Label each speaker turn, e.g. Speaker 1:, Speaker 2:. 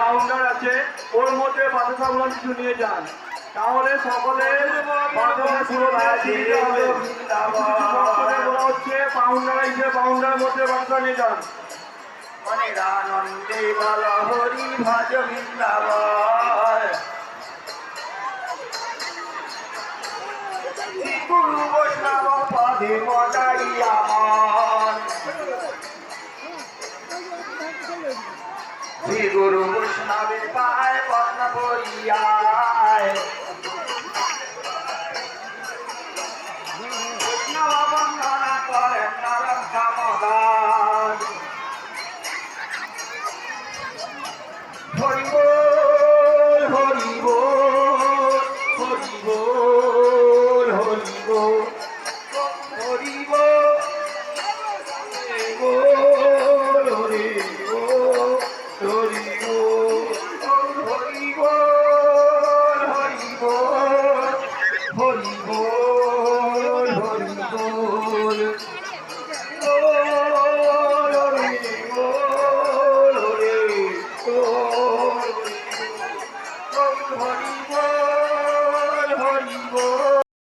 Speaker 1: Counter আছে ওর মধ্যে বাতাসা গুলো কিছু নিয়ে যান। তাহলে সকলের বলা হচ্ছে পাউন্ডার হিসেবে পাউন্ডারের মধ্যে বাতাসা নিয়ে যান।
Speaker 2: মনের আনন্দে বল হরি ভজ বৃন্দাবন। গুরু বৈষ্ণব পদে মজাই বুঝি গুরু বৈষ্ণবে পায় পদ্ম পড়িয়ায় হরিব হরিব হরিব ধরি